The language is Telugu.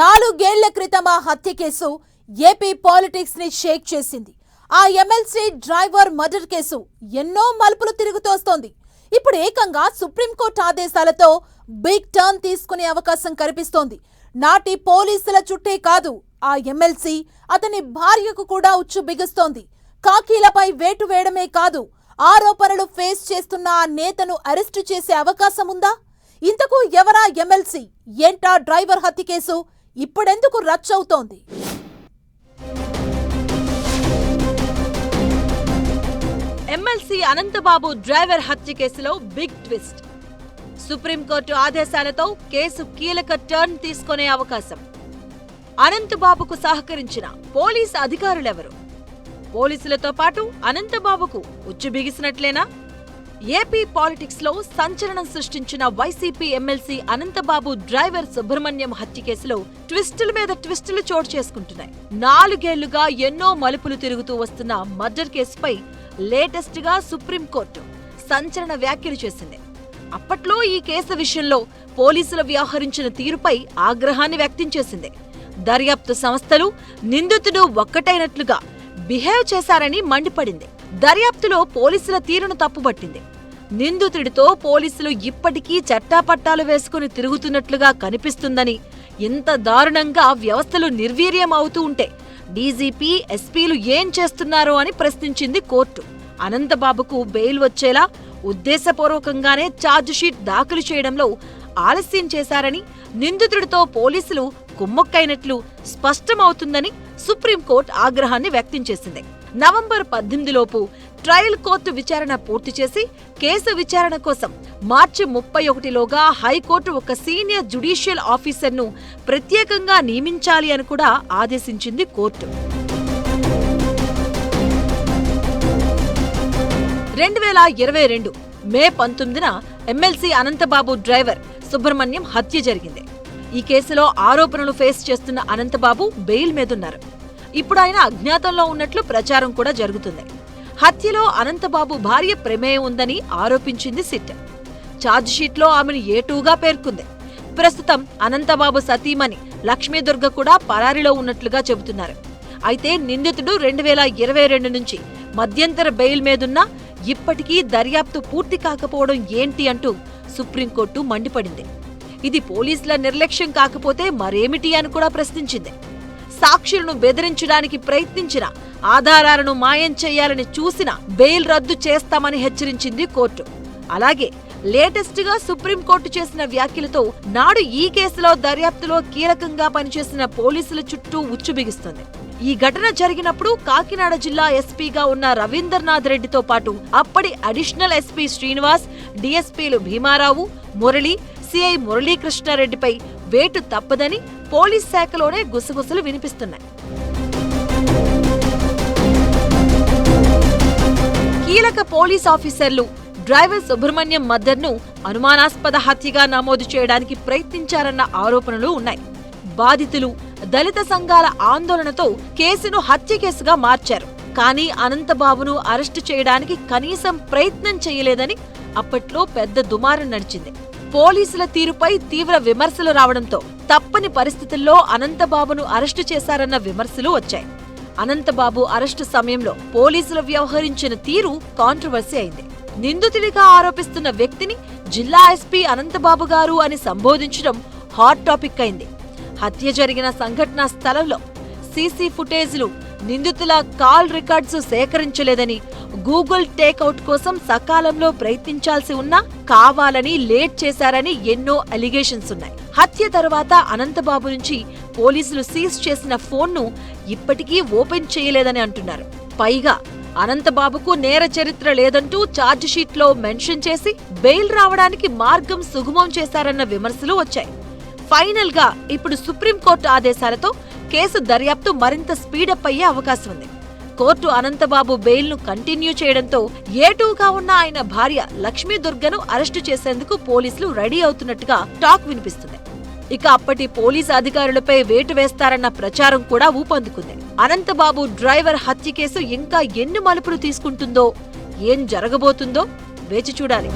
నాలుగేళ్ళ క్రితం ఆ హత్య కేసు ఏపీ పాలిటిక్స్ని షేక్ చేసింది. ఆ ఎమ్మెల్సీ డ్రైవర్ మర్డర్ కేసు ఎన్నో మలుపులు తిరుగుతోస్తోంది ఇప్పుడు ఏకంగా సుప్రీంకోర్టు ఆదేశాలతో బిగ్ టర్న్ తీసుకునే అవకాశం కనిపిస్తోంది. నాటి పోలీసుల చుట్టే కాదు ఆ ఎమ్మెల్సీ అతని భార్యకు కూడా ఉచ్చు బిగుస్తోంది. కాకీలపై వేటు వేయడమే కాదు ఆరోపణలు ఫేస్ చేస్తున్న ఆ నేతను అరెస్టు చేసే అవకాశం ఉందా? ఇంతకు ఎవరా ఎమ్మెల్సీ? ఏంటా డ్రైవర్ హత్య కేసు? ఇప్పుడెందుకు రచ్చవుతోంది ఎమ్మెల్సీ అనంతబాబు డ్రైవర్ హత్య కేసులో బిగ్ ట్విస్ట్. సుప్రీంకోర్టు ఆదేశాలతో కేసు కీలక టర్న్ తీసుకునే అవకాశం. అనంతబాబుకు సహకరించిన పోలీస్ అధికారులెవరు? పోలీసులతో పాటు అనంతబాబుకు ఉచ్చు బిగిసినట్లేనా? ఏపీ పాలిటిక్స్లో సంచలనం సృష్టించిన YCP MLC Ananthababu driver Subrahmanyam హత్య కేసులో ట్విస్టుల మీద ట్విస్టులు చోటు చేసుకుంటున్నాయి. నాలుగేళ్ళుగా ఎన్నో మలుపులు తిరుగుతూ వస్తున్న మర్డర్ కేసుపై లేటెస్ట్గా సుప్రీంకోర్టు సంచలన వ్యాఖ్యలు చేసింది. అప్పట్లో ఈ కేసు విషయంలో పోలీసులు వ్యవహరించిన తీరుపై ఆగ్రహాన్ని వ్యక్తం చేసింది. దర్యాప్తు సంస్థలు నిందితుడు ఒక్కటైనట్లుగా బిహేవ్ చేశారని మండిపడింది. దర్యాప్తులో పోలీసుల తీరును తప్పుబట్టింది నిందితుడితో పోలీసులు ఇప్పటికీ చట్టాపట్టాలు వేసుకుని తిరుగుతున్నట్లుగా కనిపిస్తుందని ఇంత దారుణంగా వ్యవస్థలు నిర్వీర్యం అవుతూ ఉంటే డీజీపీ ఎస్పీలు ఏం చేస్తున్నారో అని ప్రశ్నించింది కోర్టు. అనంతబాబుకు బెయిల్ వచ్చేలా ఉద్దేశపూర్వకంగానే ఛార్జిషీట్ దాఖలు చేయడంలో ఆలస్యం చేశారని నిందితుడితో పోలీసులు కుమ్మక్కైనట్లు స్పష్టమవుతుందని సుప్రీంకోర్టు ఆగ్రహాన్ని వ్యక్తం చేసింది. నవంబర్ పద్దెనిమిదిలోపు ట్రయల్ కోర్టు విచారణ పూర్తి చేసి కేసు విచారణ కోసం మార్చి ముప్పై ఒకటిలోగా హైకోర్టు ఒక సీనియర్ జుడిషియల్ ఆఫీసర్ను ప్రత్యేకంగా నియమించాలి అని కూడా ఆదేశించింది కోర్టు. రెండు వేల ఇరవై రెండు మే పంతొమ్మిదిన ఎమ్మెల్సీ అనంతబాబు డ్రైవర్ సుబ్రహ్మణ్యం హత్య జరిగింది. ఈ కేసులో ఆరోపణలు ఫేస్ చేస్తున్న అనంతబాబు బెయిల్ మీదున్నారు. ఇప్పుడు ఆయన అజ్ఞాతంలో ఉన్నట్లు ప్రచారం కూడా జరుగుతుంది. హత్యలో అనంతబాబు భార్య ప్రమేయం ఉందని ఆరోపించింది సిట్. ఛార్జ్షీట్లో ఆమెను ఏటూగా పేర్కొంది. ప్రస్తుతం అనంతబాబు సతీమణి లక్ష్మీదుర్గ కూడా పరారిలో ఉన్నట్లుగా చెబుతున్నారు. అయితే నిందితుడు రెండు వేల ఇరవై రెండు నుంచి మధ్యంతర బెయిల్ మీదున్నా ఇప్పటికీ దర్యాప్తు పూర్తి కాకపోవడం ఏంటి అంటూ సుప్రీంకోర్టు మండిపడింది. ఇది పోలీసుల నిర్లక్ష్యం కాకపోతే మరేమిటి అని కూడా ప్రశ్నించింది. సాక్షులను బెదిరించడానికి ప్రయత్నించిన ఆధారాలను మాయం చేయాలని చూసిన బెయిల్ రద్దు చేస్తామని హెచ్చరించింది కోర్టు. అలాగే లేటెస్ట్గా సుప్రీంకోర్టు చేసిన వ్యాఖ్యలతో నాడు ఈ కేసులో దర్యాప్తులో కీలకంగా పనిచేసిన పోలీసుల చుట్టూ ఉచ్చుబిగిస్తుంది ఈ ఘటన జరిగినప్పుడు కాకినాడ జిల్లా ఎస్పీగా ఉన్న రవీందర్నాథ్ రెడ్డితో పాటు అప్పటి అడిషనల్ ఎస్పీ శ్రీనివాస్ డిఎస్పీలు భీమారావు మురళి సిఐ మురళీకృష్ణారెడ్డిపై వేటు తప్పదని పోలీస్ శాఖలోనే గుసగుసలు వినిపిస్తున్నాయి. కీలక పోలీస్ ఆఫీసర్లు డ్రైవర్ సుబ్రహ్మణ్యం మద్దర్ను అనుమానాస్పద హత్యగా నమోదు చేయడానికి ప్రయత్నించారన్న ఆరోపణలు ఉన్నాయి. బాధితులు దళిత సంఘాల ఆందోళనతో కేసును హత్య కేసుగా మార్చారు. కానీ అనంతబాబును అరెస్టు చేయడానికి కనీసం ప్రయత్నం చేయలేదని అప్పట్లో పెద్ద దుమారం నడిచింది. పోలీసుల తీరుపై తీవ్ర విమర్శలు రావడంతో తప్పని పరిస్థితుల్లో అనంతబాబును అరెస్టు చేశారన్న విమర్శలు వచ్చాయి. అనంతబాబు అరెస్టు సమయంలో పోలీసులు వ్యవహరించిన తీరు కాంట్రవర్సీ అయింది. నిందితుడిగా ఆరోపిస్తున్న వ్యక్తిని జిల్లా ఎస్పీ అనంతబాబు గారు అని సంబోధించడం హాట్ టాపిక్ అయింది. హత్య జరిగిన సంఘటనా స్థలంలో సీసీ ఫుటేజ్లు నిందితుల కాల్ రికార్డ్స్ సేకరించలేదని గూగుల్ టేక్అవుట్ కోసం సకాలంలో ప్రయత్నించాల్సి ఉన్నా కావాలని లేట్ చేశారని ఎన్నో అలిగేషన్స్ ఉన్నాయి. హత్య తర్వాత అనంతబాబు నుంచి పోలీసులు సీజ్ చేసిన ఫోన్ను ఇప్పటికీ ఓపెన్ చేయలేదని అంటున్నారు. పైగా అనంతబాబుకు నేర చరిత్ర లేదంటూ ఛార్జిషీట్లో మెన్షన్ చేసి బెయిల్ రావడానికి మార్గం సుగమం చేశారన్న విమర్శలు వచ్చాయి. ఫైనల్గా ఇప్పుడు సుప్రీంకోర్టు ఆదేశాలతో కేసు దర్యాప్తు మరింత స్పీడప్ అయ్యే అవకాశం ఉంది. కోర్టు అనంతబాబు బెయిల్ను కంటిన్యూ చేయడంతో ఏటూగా ఉన్న ఆయన భార్య లక్ష్మీ దుర్గను అరెస్టు చేసేందుకు పోలీసులు రెడీ అవుతున్నట్టుగా టాక్ వినిపిస్తుంది. ఇక అప్పటి పోలీసు అధికారులపై వేటు వేస్తారన్న ప్రచారం కూడా ఊపందుకుంది. అనంతబాబు డ్రైవర్ హత్య కేసు ఇంకా ఎన్ని మలుపులు తీసుకుంటుందో ఏం జరగబోతుందో వేచి చూడాలి.